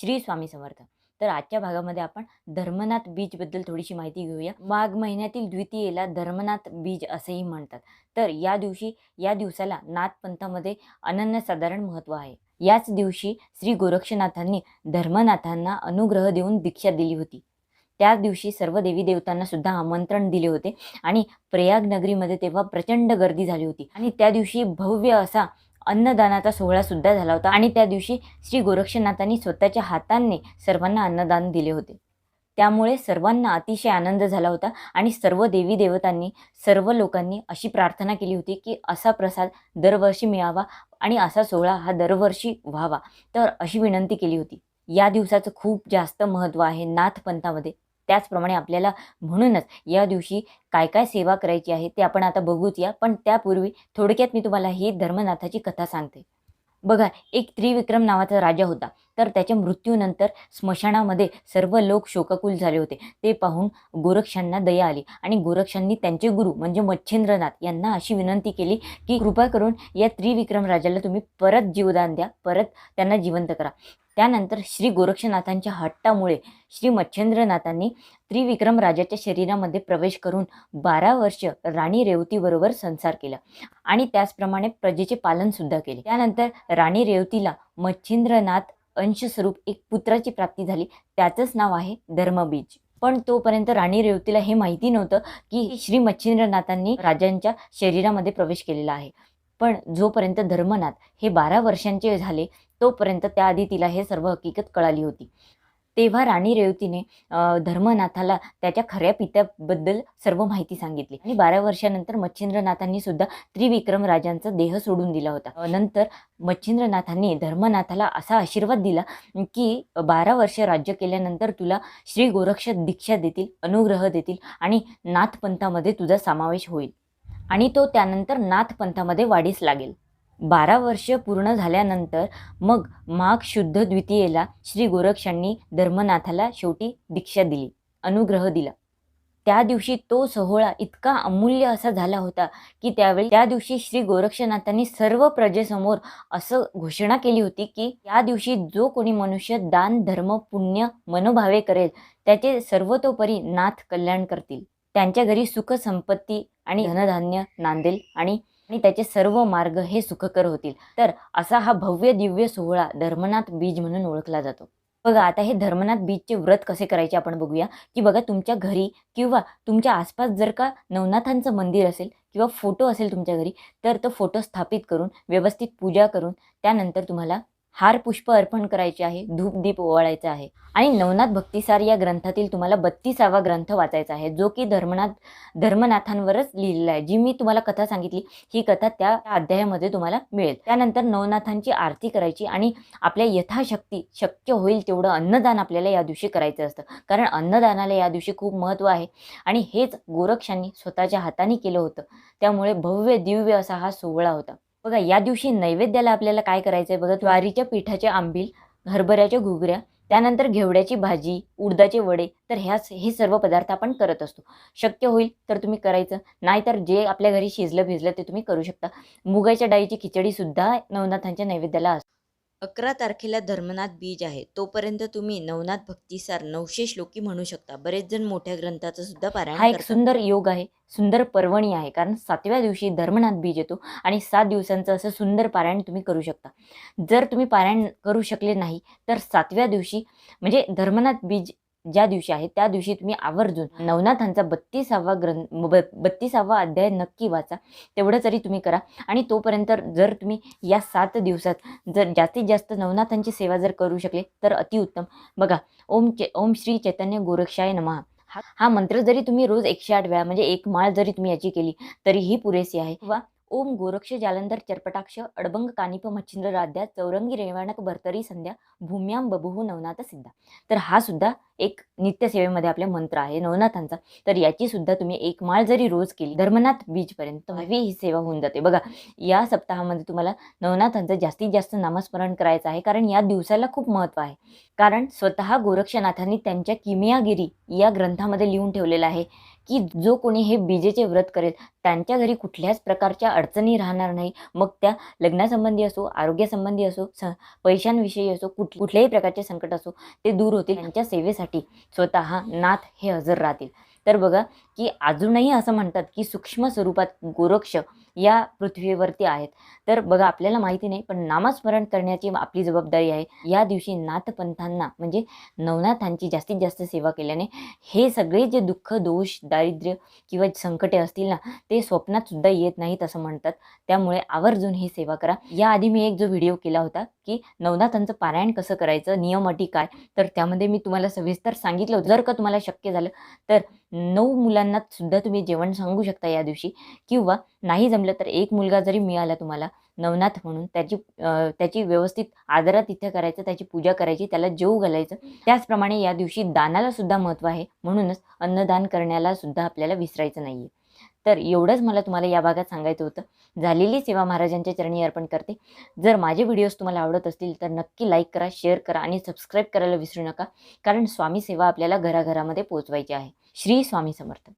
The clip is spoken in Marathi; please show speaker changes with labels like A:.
A: श्री स्वामी समर्थ. तर आजच्या भागामध्ये आपण धर्मनाथ बीजबद्दल थोडीशी माहिती घेऊया. माघ महिन्यातील द्वितीयेला धर्मनाथ बीज असेही म्हणतात. तर या दिवशी या दिवसाला नाथपंथामध्ये अनन्यसाधारण महत्त्व आहे. याच दिवशी श्री गोरक्षनाथांनी धर्मनाथांना अनुग्रह देऊन दीक्षा दिली होती. त्याच दिवशी सर्व देवी देवतांना सुद्धा आमंत्रण दिले होते. आणि प्रयाग नगरीमध्ये तेव्हा प्रचंड गर्दी झाली होती. आणि त्या दिवशी भव्य असा अन्नदानाचा सोहळा सुद्धा झाला होता आणि त्या दिवशी श्री गोरक्षनाथांनी स्वतःच्या हातांनी सर्वांना अन्नदान दिले होते. त्यामुळे सर्वांना अतिशय आनंद झाला होता आणि सर्व देवी देवतांनी सर्व लोकांनी अशी प्रार्थना केली होती की असा प्रसाद दरवर्षी मिळावा आणि असा सोहळा हा दरवर्षी व्हावा. तर अशी विनंती केली होती. या दिवसाचं खूप जास्त महत्त्व आहे नाथपंथामध्ये. त्याचप्रमाणे आपल्याला म्हणूनच या दिवशी काय काय सेवा करायची आहे ते आपण आता बघूच या पण त्यापूर्वी थोडक्यात मी तुम्हाला ही धर्मनाथाची कथा सांगते. बघा एक त्रिविक्रम नावाचा राजा होता. तर त्याच्या मृत्यूनंतर स्मशानामध्ये सर्व लोक शोकाकुल झाले होते. ते पाहून गोरक्षांना दया आली आणि गोरक्षांनी त्यांचे गुरु म्हणजे मच्छिंद्रनाथ यांना अशी विनंती केली की कृपा करून या त्रिविक्रम राजाला तुम्ही परत जीवदान द्या परत त्यांना जिवंत करा. त्यानंतर श्री गोरक्षनाथांच्या हट्टामुळे श्री मच्छेंद्रनाथांनी त्रिविक्रम राजाच्या शरीरामध्ये प्रवेश करून बारा वर्ष राणी रेवतीबरोबर संसार केला. आणि त्याचप्रमाणे प्रजेचे पालन सुद्धा केले. त्यानंतर राणी रेवतीला मच्छिंद्रनाथ अंशस्वरूप एक पुत्राची प्राप्ती झाली. त्याचंच नाव आहे धर्मबीज. पण तोपर्यंत राणी रेवतीला हे माहिती नव्हतं की श्री मच्छिंद्रनाथांनी राजांच्या शरीरामध्ये प्रवेश केलेला आहे. पण जोपर्यंत धर्मनाथ हे बारा वर्षांचे झाले तोपर्यंत त्याआधी तिला हे सर्व हकीकत कळाली होती. तेव्हा राणी रेवतीने धर्मनाथाला त्याच्या खऱ्या पित्याबद्दल सर्व माहिती सांगितली. आणि बारा वर्षानंतर मच्छिंद्रनाथांनी सुद्धा त्रिविक्रम राजांचा देह सोडून दिला होता. नंतर मच्छिंद्रनाथांनी धर्मनाथाला असा आशीर्वाद दिला की बारा वर्ष राज्य केल्यानंतर तुला श्री गोरक्ष दीक्षा देतील अनुग्रह देतील आणि नाथपंथामध्ये तुझा समावेश होईल. आणि तो त्यानंतर नाथपंथामध्ये वाढीस लागेल. बारा वर्ष पूर्ण झाल्यानंतर मग माघ शुद्ध द्वितीयेला श्री गोरक्षांनी धर्मनाथाला शेवटी दीक्षा दिली अनुग्रह दिला. त्या दिवशी तो सोहळा इतका अमूल्य असा झाला होता की त्यावेळी त्या दिवशी श्री गोरक्षनाथांनी सर्व प्रजेसमोर असं घोषणा केली होती की या दिवशी जो कोणी मनुष्य दान धर्म पुण्य मनोभावे करेल त्याचे सर्वतोपरी नाथ कल्याण करतील. त्यांच्या घरी सुख संपत्ती आणि धनधान्य नांदेल आणि आणि त्याचे सर्व मार्ग हे सुखकर होतील. तर असा हा भव्य दिव्य सोहळा धर्मनाथ बीज म्हणून ओळखला जातो. बघा आता हे धर्मनाथ बीजचे व्रत कसे करायचे आपण बघूया. की बघा तुमच्या घरी किंवा तुमच्या आसपास जर का नवनाथांचं मंदिर असेल किंवा फोटो असेल तुमच्या घरी तर तो फोटो स्थापित करून व्यवस्थित पूजा करून त्यानंतर तुम्हाला हार पुष्प अर्पण करायचे आहे धूप दीप आहे. आणि नवनाथ भक्तिसार या ग्रंथातील तुम्हाला बत्तीसावा ग्रंथ वाचायचा आहे जो की धर्मनाथ धर्मनाथांवरच लिहिलेला आहे. जी मी तुम्हाला कथा सांगितली ही कथा त्या अध्यायामध्ये तुम्हाला मिळेल. त्यानंतर नवनाथांची आरती करायची आणि आपल्या यथाशक्ती शक्य होईल तेवढं अन्नदान आपल्याला या दिवशी करायचं असतं. कारण अन्नदानाला या दिवशी खूप महत्त्व आहे. आणि हेच गोरक्षांनी स्वतःच्या हाताने केलं होतं. त्यामुळे भव्य दिव्य असा हा सोहळा होता. बघा या दिवशी नैवेद्याला आपल्याला काय करायचं आहे बघा ज्वारीच्या पिठाचे आंबील हरभऱ्याच्या घुगऱ्या त्यानंतर घेवड्याची भाजी उडदाचे वडे तर ह्याच हे सर्व पदार्थ आपण करत असतो. शक्य होईल तर तुम्ही करायचं नाहीतर जे आपल्या घरी शिजलं भिजलं ते तुम्ही करू शकता. मुगाच्या डाळीची खिचडीसुद्धा नवनाथांच्या नैवेद्याला असते. अकरा तारखेला धर्मनाथ बीज आहे. तोपर्यंत तुम्ही नवनाथ भक्तिसार नऊशे श्लोकी म्हणू शकता. बरेच जण मोठ्या ग्रंथाचं सुद्धा पारायण हा एक सुंदर योग आहे. सुंदर पर्वणी आहे. कारण सातव्या दिवशी धर्मनाथ बीज येतो आणि सात दिवसांचं असं सुंदर पारायण तुम्ही करू शकता. जर तुम्ही पारायण करू शकले नाही तर सातव्या दिवशी म्हणजे धर्मनाथ बीज ज्या दिवशी आहे त्या दिवशी तुम्ही आवर्जून नवनाथांचा बत्तीसावा ग्रंथ ब बत्तीसावा अध्याय नक्की वाचा. तेवढं तरी तुम्ही करा. आणि तोपर्यंत जर तुम्ही या सात दिवसात जर जास्तीत जास्त नवनाथांची सेवा जर करू शकले तर अतिउत्तम बघा ओम चे ओम श्री चैतन्य गोरक्षाय नमः. हा हा मंत्र जरी तुम्ही रोज एकशे आठ वेळा म्हणजे एक माळ जरी तुम्ही याची केली तरीही पुरेसी आहे. किंवा ओम गोरक्ष जालंधर चर्पटाक्ष अडबंग कानिप मच्छिंद्र राध्या चौरंगी रेवाणक भरतरी संध्या भूम्याम बबुहू नवनाथ सिद्धा. तर हा सुद्धा एक नित्यसेवेमध्ये आपले मंत्र आहे नवनाथांचा. तर याची सुद्धा तुम्ही एक माळ जरी रोज केली धर्मनाथ बीजपर्यंत हवी ही सेवा होऊन जाते. बघा या सप्ताहामध्ये तुम्हाला नवनाथांचं जास्तीत जास्त नामस्मरण करायचं आहे कारण या दिवसाला खूप महत्त्व आहे. कारण स्वतः गोरक्षनाथांनी त्यांच्या किमियागिरी या ग्रंथामध्ये लिहून ठेवलेलं आहे की जो कोणी हे बीजेचे व्रत करेल त्यांच्या घरी कुठल्याच प्रकारच्या अडचणी राहणार नाही. मग त्या लग्नासंबंधी असो आरोग्यासंबंधी असो स पैशांविषयी असो कुठ कुठल्याही प्रकारचे संकट असो ते दूर होतील. त्यांच्या सेवेसाठी स्वतः नाथ हे हजर राहतील. तर बघा की अजूनही असं म्हणतात की सूक्ष्म स्वरूपात गोरक्ष या पृथ्वीवरती आहेत. तर बघा आपल्याला माहिती नाही पण नामस्मरण करण्याची आपली जबाबदारी आहे. या दिवशी नाथपंथांना म्हणजे नवनाथांची जास्तीत जास्त सेवा केल्याने हे सगळे जे दुःख दोष दारिद्र्य किंवा संकटे असतील ना ते स्वप्नात सुद्धा येत नाहीत असं म्हणतात. त्यामुळे आवर्जून ही सेवा करा. याआधी मी एक जो व्हिडिओ केला होता की नवनाथांचं पारायण कसं करायचं नियम अटी काय तर त्यामध्ये मी तुम्हाला सविस्तर सांगितलं होतं. जर का तुम्हाला शक्य झालं तर नऊ मुलांना सुद्धा तुम्ही जेवण सांगू शकता या दिवशी. किंवा नाही जमलं तर एक मुलगा जरी मिळाला तुम्हाला नवनाथ म्हणून त्याची त्याची व्यवस्थित आदरातिथ्य करायचं त्याची पूजा करायची त्याला जेऊ घालायचं त्याचप्रमाणे या दिवशी दानाला सुद्धा महत्त्व आहे. म्हणूनच अन्नदान करण्याला सुद्धा आपल्याला विसरायचं नाही तर एवढंच मला तुम्हाला या भागात सांगायचं होतं. झालेली सेवा महाराजांच्या चरणी अर्पण करते. जर माझे व्हिडिओज तुम्हाला आवडत असतील तर नक्की लाईक करा शेअर करा आणि सबस्क्राईब करायला विसरू नका. कारण स्वामी सेवा आपल्याला घराघरामध्ये पोहोचवायची आहे. श्री स्वामी समर्थ.